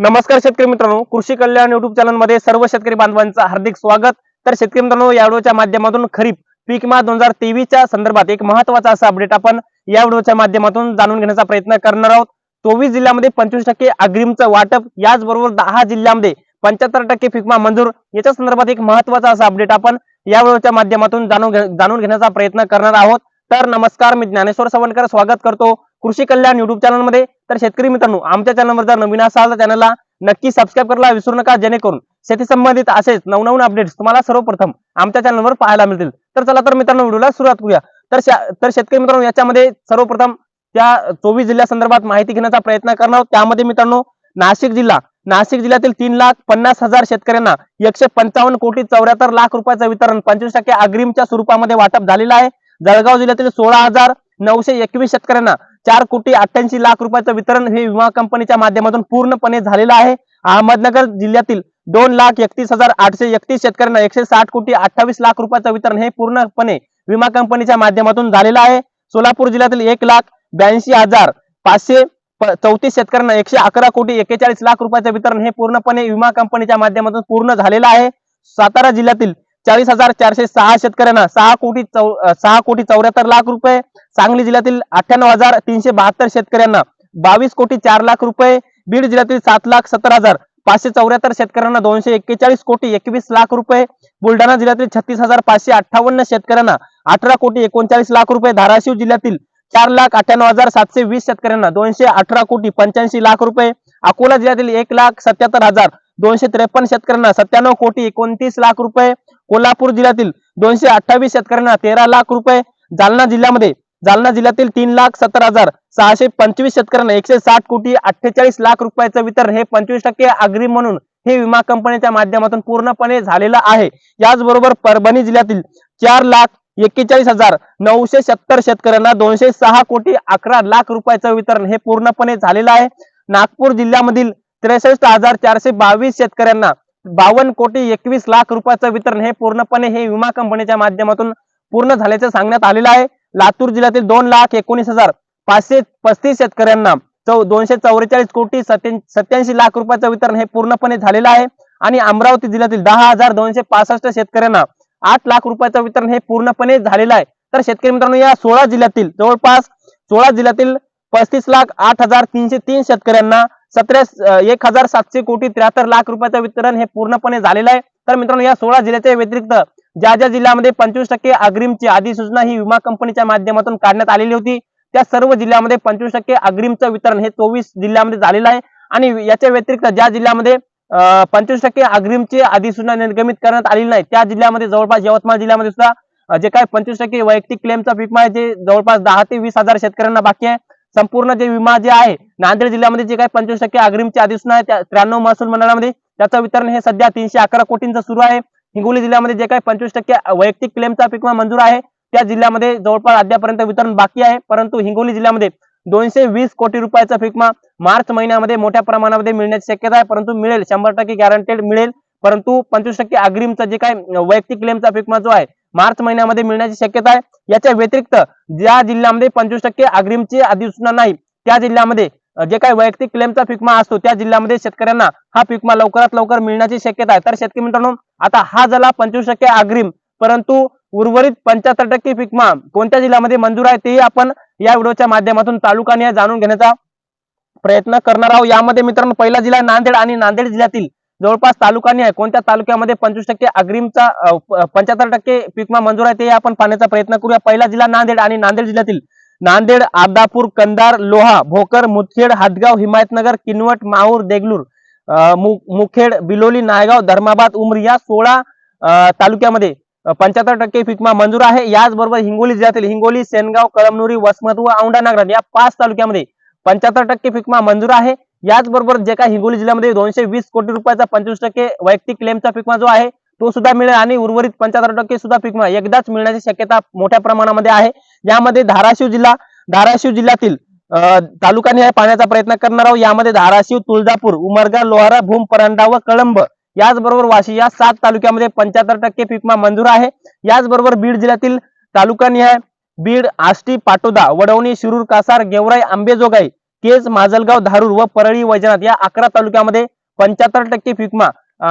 नमस्कार शेतकरी मित्रांनो कृषी कल्याण युट्यूब चॅनलमध्ये सर्व शेतकरी बांधवांचं हार्दिक स्वागत. तर शेतकरी मित्रांनो या व्हिडिओच्या माध्यमातून खरीप पीक मा दोन हजार तेवीसच्या संदर्भात एक महत्त्वाचा असा अपडेट आपण या व्हिडिओच्या माध्यमातून जाणून घेण्याचा प्रयत्न करणार आहोत. चोवीस जिल्ह्यामध्ये पंचवीस टक्के अग्रिमचं वाटप याचबरोबर दहा जिल्ह्यामध्ये पंच्याहत्तर टक्के फिकमा मंजूर. याच्या संदर्भात एक महत्त्वाचा असा अपडेट आपण या व्हिडिओच्या माध्यमातून जाणून जाणून घेण्याचा प्रयत्न करणार आहोत. तर नमस्कार मी ज्ञानेश्वर सवणकर स्वागत करतो कृषी कल्याण युट्यूब चॅनलमध्ये तर शेतकरी मित्रांनो आमच्या चॅनलवर जर नवीन असाल तर चॅनलला नक्की सबस्क्राईब करायला विसरू नका जेणेकरून शेती संबंधित असेच नवनवीन अपडेट्स तुम्हाला सर्वप्रथम आमच्या चॅनलवर पाहायला मिळतील. तर चला तर मित्रांनो व्हिडिओला सुरुवात करूया. तर तर शेतकरी मित्रांनो याच्यामध्ये सर्वप्रथम त्या चोवीस जिल्ह्या संदर्भात माहिती घेण्याचा प्रयत्न करणार आहोत. त्यामध्ये मित्रांनो नाशिक जिल्हा नाशिक जिल्ह्यातील तीन लाख पन्नास हजार शेतकऱ्यांना एकशे पंचावन्न कोटी चौऱ्याहत्तर लाख रुपयाचं वितरण पंचवीस टक्के अग्रिमच्या स्वरूपामध्ये वाटप झालेलं आहे. जळगाव जिल्ह्यातील सोळा हजार नऊशे एकवीस शेतकऱ्यांना चार कोटी अठ्ठ्याऐंशी लाख रुपयाचं वितरण हे विमा कंपनीच्या माध्यमातून पूर्णपणे झालेलं आहे. अहमदनगर जिल्ह्यातील दोन लाख एकतीस हजार आठशे एकतीस शेतकऱ्यांना एकशे साठ कोटी अठ्ठावीस लाख रुपयाचं वितरण हे पूर्णपणे विमा कंपनीच्या माध्यमातून झालेलं आहे. सोलापूर जिल्ह्यातील एक लाख ब्याऐंशी हजार पाचशे चौतीस शेतकऱ्यांना एकशे अकरा कोटी एक्केचाळीस लाख रुपयाचं वितरण हे पूर्णपणे विमा कंपनीच्या माध्यमातून पूर्ण झालेलं आहे. सातारा जिल्ह्यातील चाळीस हजार चारशे सहा शेतकऱ्यांना सहा कोटी चौ सहा कोटी चौऱ्याहत्तर लाख रुपये. सांगली जिल्ह्यातील अठ्ठ्याण्णव हजार तीनशे बहात्तर शेतकऱ्यांना बावीस कोटी चार लाख रुपये. बीड जिल्ह्यातील सात लाख सत्तर हजार पाचशे चौऱ्याहत्तर शेतकऱ्यांना दोनशे एक्केचाळीस कोटी एकवीस लाख रुपये. बुलढाणा जिल्ह्यातील छत्तीस हजार पाचशे अठ्ठावन्न शेतकऱ्यांना अठरा कोटी एकोणचाळीस लाख रुपये. धाराशिव जिल्ह्यातील चार लाख अठ्ठ्याण्णव हजार सातशे वीस शेतकऱ्यांना दोनशे अठरा कोटी पंच्याऐंशी लाख रुपये. अकोला जिल्ह्यातील एक लाख सत्याहत्तर हजार दोनशे त्रेपन्न शेतकऱ्यांना सत्त्याण्णव कोटी एकोणतीस लाख रुपये कोल्हापूर जिल्ह्यातील दोनशे अठ्ठावीस शेतकऱ्यांना तेरा लाख रुपये जालना जिल्ह्यामध्ये. जालना जिल्ह्यातील तीन लाख सत्तर हजार सहाशे पंचवीस शेतकऱ्यांना एकशे साठ कोटी अठ्ठेचाळीस लाख रुपयाचं वितरण हे पंचवीस टक्के अग्रिम म्हणून हे विमा कंपनीच्या माध्यमातून पूर्णपणे झालेलं आहे. याचबरोबर परभणी जिल्ह्यातील चार लाख एक्केचाळीस हजार नऊशे सत्तर शेतकऱ्यांना दोनशे सहा कोटी अकरा लाख रुपयाचं वितरण हे पूर्णपणे झालेलं आहे. नागपूर जिल्ह्यामधील त्रेसष्ट हजार चारशे बावीस शेतकऱ्यांना बावन्न कोटी एकवीस लाख रुपयाचं वितरण हे पूर्णपणे हे विमा कंपनीच्या माध्यमातून पूर्ण झाल्याचं सांगण्यात आलेलं आहे. लातूर जिल्ह्यातील दोन लाख एकोणीस हजार पाचशे पस्तीस शेतकऱ्यांना चौ दोनशे चौवेचाळीस कोटी सत्याऐंशी लाख रुपयाचं वितरण हे पूर्णपणे झालेलं आहे. आणि अमरावती जिल्ह्यातील दहा हजार दोनशे पासष्ट शेतकऱ्यांना आठ लाख रुपयाचं वितरण हे पूर्णपणे झालेलं आहे. तर शेतकरी मित्रांनो या सोळा जिल्ह्यातील जवळपास सोळा जिल्ह्यातील पस्तीस लाख आठ हजार तीनशे तीन शेतकऱ्यांना सतरा एक हजार सातशे कोटी त्र्याहत्तर लाख रुपयाचं वितरण हे पूर्णपणे झालेलं आहे. तर मित्रांनो या सोळा जिल्ह्याच्या व्यतिरिक्त ज्या ज्या जिल्ह्यामध्ये पंचवीस टक्के अग्रिमची अधिसूचना ही विमा कंपनीच्या माध्यमातून काढण्यात आलेली होती त्या सर्व जिल्ह्यामध्ये पंचवीस टक्के अग्रिमचं वितरण हे चोवीस जिल्ह्यामध्ये झालेलं आहे. आणि याच्या व्यतिरिक्त ज्या जिल्ह्यामध्ये पंचवीस टक्के अग्रिमची अधिसूचना निर्गमित करण्यात आलेली नाही त्या जिल्ह्यामध्ये जवळपास यवतमाळ जिल्ह्यामध्ये सुद्धा जे काही पंचवीस टक्के वैयक्तिक क्लेमचा पीक आहे जे जवळपास दहा ते वीस हजार शेतकऱ्यांना बाकी आहे. संपूर्ण जे विमा जे आहे नांदेड जिल्ह्यामध्ये जे काही पंचवीस टक्के अग्रिमची अधिसूचना आहे त्या त्र्याण्णव महसूल मंडळामध्ये त्याचं वितरण हे सध्या तीनशे अकरा कोटींचं सुरू आहे. हिंगोली जिल्ह्यामध्ये जे काही पंचवीस टक्के वैयक्तिक क्लेमचा पीक विमा मंजूर आहे त्या जिल्ह्यामध्ये जवळपास अद्यापर्यंत वितरण बाकी आहे. परंतु हिंगोली जिल्ह्यामध्ये दोनशे वीस कोटी रुपयाचा फिकमा विमा मार्च महिन्यामध्ये मोठ्या प्रमाणामध्ये मिळण्याची शक्यता आहे. परंतु मिळेल शंभर टक्के गॅरंटेड मिळेल. परंतु पंचवीस टक्के अग्रिमचा जे काय वैयक्तिक क्लेमचा पीक विमा जो आहे मार्च महिन्यामध्ये मिळण्याची शक्यता आहे. याच्या व्यतिरिक्त ज्या जिल्ह्यामध्ये पंचवीस टक्के अग्रिमची अधिसूचना नाही त्या जिल्ह्यामध्ये जे काही वैयक्तिक क्लेमचा पिकमा असतो त्या जिल्ह्यामध्ये शेतकऱ्यांना हा पिकमा लवकरात लवकर मिळण्याची शक्यता आहे. तर शेतकरी मित्रांनो आता हा झाला पंचवीस टक्के अग्रिम परंतु उर्वरित पंच्याहत्तर टक्के पिकमा कोणत्या जिल्ह्यामध्ये मंजूर आहे तेही आपण या व्हिडिओच्या माध्यमातून तालुकाने जाणून घेण्याचा प्रयत्न करणार आहोत. यामध्ये मित्रांनो पहिला जिल्हा नांदेड आणि नांदेड जिल्ह्यातील जवळपास तालुकाने आहे. कोणत्या तालुक्यामध्ये पंचवीस टक्के अग्रिमचा पंच्याहत्तर टक्के पीकमा मंजूर आहे ते आपण पाहण्याचा प्रयत्न करूया. पहिला जिल्हा नांदेड आणि नांदेड जिल्ह्यातील नांदेड आदापूर कंधार लोहा भोकर मुदखेड हातगाव हिमायतनगर किनवट माहूर देगलूर अं, मु- मुखेड बिलोली नायगाव धर्माबाद उमरी या सोळा तालुक्यामध्ये पंच्याहत्तर टक्के पिकमा मंजूर आहे. याचबरोबर हिंगोली जिल्ह्यातील हिंगोली सेनगाव कळमनुरी वसमत व औंढा नागराज या पाच तालुक्यामध्ये पंच्याहत्तर टक्के पिकमा मंजूर आहे. याचबरोबर जे काही हिंगोली जिल्ह्यामध्ये दोनशे वीस कोटी रुपयाचा पंचवीस टक्के वैयक्तिक क्लेमचा पिकमा जो आहे तो सुद्धा मिळेल आणि उर्वरित पंच्याहत्तर टक्के सुद्धा पिकमा एकदाच मिळण्याची शक्यता मोठ्या प्रमाणामध्ये आहे. यामध्ये धाराशिव जिल्हा धाराशिव जिल्ह्यातील तालुकाने आहे पाहण्याचा प्रयत्न करणार आहोत. यामध्ये धाराशिव तुळजापूर उमरगा लोहारा भूम परांडा व कळंब याचबरोबर वाशी या सात तालुक्यामध्ये पंच्याहत्तर टक्के पिकमा मंजूर आहे. याचबरोबर बीड जिल्ह्यातील तालुकानिहाय बीड आष्टी पाटोदा वडवणी शिरूर कासार गेवराई आंबेजोगाई केज माजलगाव धारूर व परळी वैजनाथ या अकरा तालुक्यामध्ये पंच्याहत्तर टक्के फिकमा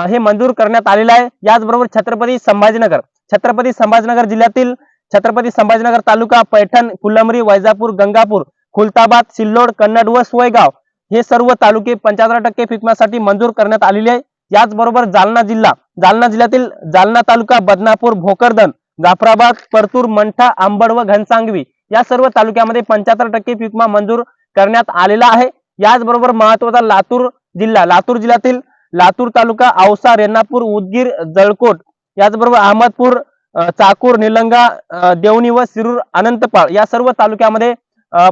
हे मंजूर करण्यात आलेलं आहे. याचबरोबर छत्रपती संभाजीनगर छत्रपती संभाजीनगर जिल्ह्यातील छत्रपती संभाजीनगर तालुका पैठण फुलंबरी वैजापूर गंगापूर खुलताबाद सिल्लोड कन्नड व सोयगाव हे सर्व तालुके पंच्याहत्तर टक्के फिकमासाठी मंजूर करण्यात आलेले आहे. याचबरोबर जालना जिल्हा जालना जिल्ह्यातील जालना तालुका बदनापूर भोकरदन जाफराबाद परतूर मंठा आंबड व घनसांगवी या सर्व तालुक्यामध्ये पंच्याहत्तर टक्के फिकमा मंजूर करण्यात आलेला आहे. याचबरोबर महत्त्वाचा लातूर जिल्हा लातूर जिल्ह्यातील लातूर तालुका औसा रेणापूर उदगीर जळकोट याचबरोबर अहमदपूर चाकूर निलंगा देवणी व सिरूर अनंतपाळ या सर्व तालुक्यामध्ये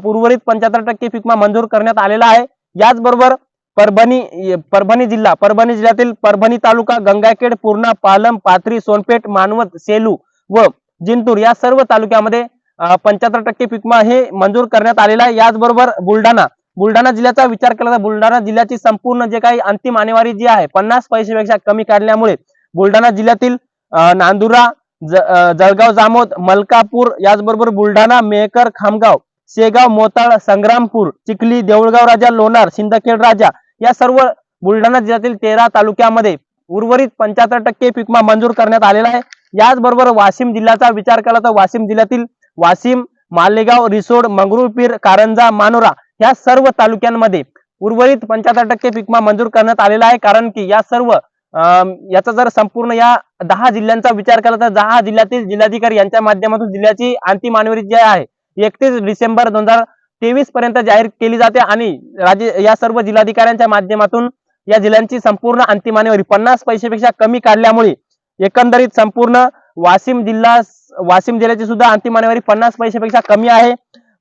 उर्वरित पंच्याहत्तर टक्के फिकमा मंजूर करण्यात आलेला आहे. याचबरोबर परभणी परभणी जिल्हा परभणी जिल्ह्यातील परभणी तालुका गंगाखेड पूर्णा पालम पाथरी सोनपेठ मानवत सेलू व जिंतूर या सर्व तालुक्यामध्ये पंच्याहत्तर टक्के पिकमा हे मंजूर करण्यात आलेला आहे. याचबरोबर बुलढाणा. बुलढाणा जिल्ह्याचा विचार केला तर बुलढाणा जिल्ह्याची संपूर्ण जे काही अंतिम आणेवारी जी आहे पन्नास पैशापेक्षा कमी काढल्यामुळे बुलढाणा जिल्ह्यातील नांदुरा ज- जळगाव जामोद मलकापूर याचबरोबर बुलढाणा मेहकर खामगाव शेगाव मोताळ संग्रामपूर चिखली देऊळगाव राजा लोणार सिंदखेड राजा या सर्व बुलढाणा जिल्ह्यातील तेरा तालुक्यामध्ये उर्वरित पंच्याहत्तर टक्के पिकमा मंजूर करण्यात आलेला आहे. याचबरोबर वाशिम जिल्ह्याचा विचार केला तर वाशिम जिल्ह्यातील वाशिम मालेगाव रिसोड मंगरुळपीर कारंजा मानोरा या सर्व तालुक्यांमध्ये उर्वरित पंच्याहत्तर टक्के पिकमा मंजूर करण्यात आलेला आहे. कारण की या सर्व याचा जर संपूर्ण या दहा जिल्ह्यांचा विचार केला तर दहा जिल्ह्यातील जिल्हाधिकारी यांच्या माध्यमातून जिल्ह्याची अंतिम आणवरी जी आहे एकतीस डिसेंबर दोन हजार तेवीस पर्यंत जाहीर केली जाते आणि राज्य या सर्व जिल्हाधिकाऱ्यांच्या माध्यमातून या जिल्ह्यांची संपूर्ण अंतिम आणवरी पन्नास पैसेपेक्षा कमी काढल्यामुळे एकंदरीत संपूर्ण वाशिम जिल्हा वाशिम जिल्ह्याची सुद्धा अंतिम आणेवारी पन्नास पैशापेक्षा कमी आहे.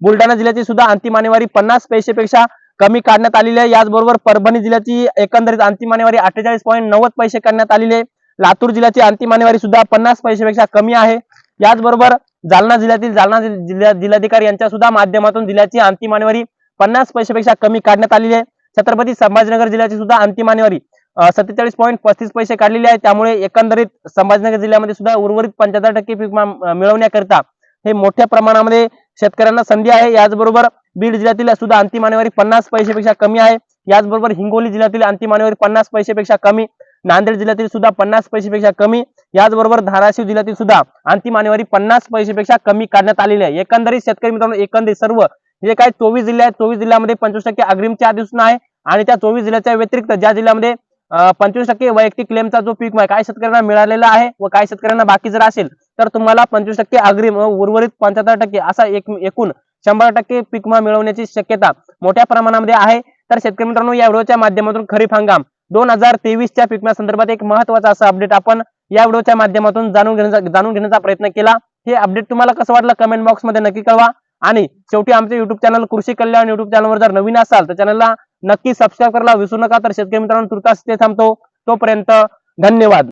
बुलढाणा जिल्ह्याची सुद्धा अंतिम आणेवारी पन्नास पैशापेक्षा कमी काढण्यात आलेली आहे. याचबरोबर परभणी जिल्ह्याची एकंदरीत अंतिम आणेवारी अठ्ठेचाळीस पॉईंट नव्वद पैसे करण्यात आलेली आहे. लातूर जिल्ह्याची अंतिम आणेवारी सुद्धा पन्नास पैशापेक्षा कमी आहे. याचबरोबर जालना जिल्ह्यातील जालना जिल्हा जिल्हाधिकारी यांच्या सुद्धा माध्यमातून जिल्ह्याची अंतिम आणेवारी पन्नास पैशापेक्षा कमी काढण्यात आलेली आहे. छत्रपती संभाजीनगर जिल्ह्याची सुद्धा अंतिम आणेवारी सत्तेचाळीस पॉईंट पस्तीस पैसे काढलेले आहे त्यामुळे एकंदरीत संभाजीनगर जिल्ह्यामध्ये सुद्धा उर्वरित पंच्याहत्तर टक्के पीक मिळवण्याकरिता हे मोठ्या प्रमाणामध्ये शेतकऱ्यांना संधी आहे. याचबरोबर बीड जिल्ह्यातील सुद्धा अंतिम आणेवारी पन्नास पैसेपेक्षा कमी आहे. याचबरोबर हिंगोली जिल्ह्यातील अंतिम आणेवारी पन्नास पैसेपेक्षा कमी. नांदेड जिल्ह्यातील सुद्धा पन्नास पैसेपेक्षा कमी. याचबरोबर धाराशिव जिल्ह्यातील सुद्धा अंतिम आणेवारी पन्नास पैसेपेक्षा कमी काढण्यात आलेली आहे. एकंदरीत शेतकरी मित्रांनो एकंदरीत सर्व जे काही चोवीस जिल्हे आहेत चोवीस जिल्ह्यामध्ये पंचवीस टक्के अग्रिमच्या आदिसूचना आहे. आणि त्या चोवीस जिल्ह्याच्या व्यतिरिक्त ज्या जिल्ह्यामध्ये पंचवीस टक्के वैयक्तिक क्लेमचा जो पीक काय शेतकऱ्यांना मिळालेला आहे व काही शेतकऱ्यांना बाकी जर असेल तर तुम्हाला पंचवीस टक्के अग्रिम व उर्वरित पंच्याहत्तर टक्के असा एक एकूण शंभर टक्के पीक विमा मिळवण्याची शक्यता मोठ्या प्रमाणामध्ये आहे. तर शेतकरी मित्रांनो या व्हिडिओच्या माध्यमातून खरीप हंगाम दोन हजार तेवीसच्या पीक संदर्भात एक महत्त्वाचा असा अपडेट आपण या व्हिडिओच्या माध्यमातून जाणून घेण्याचा जाणून घेण्याचा प्रयत्न केला. हे अपडेट तुम्हाला कसं वाटलं कमेंट बॉक्समध्ये नक्की कळवा. आणि शेवटी आमचे युट्यूब चॅनल कृषी कल्याण युट्यूब चॅनलवर जर नवीन असाल तर चॅनलला नक्की सबस्क्राईब करायला विसरू नका. तर शेतकरी मित्रांनो तुर्तास ते थांबतो. तोपर्यंत धन्यवाद.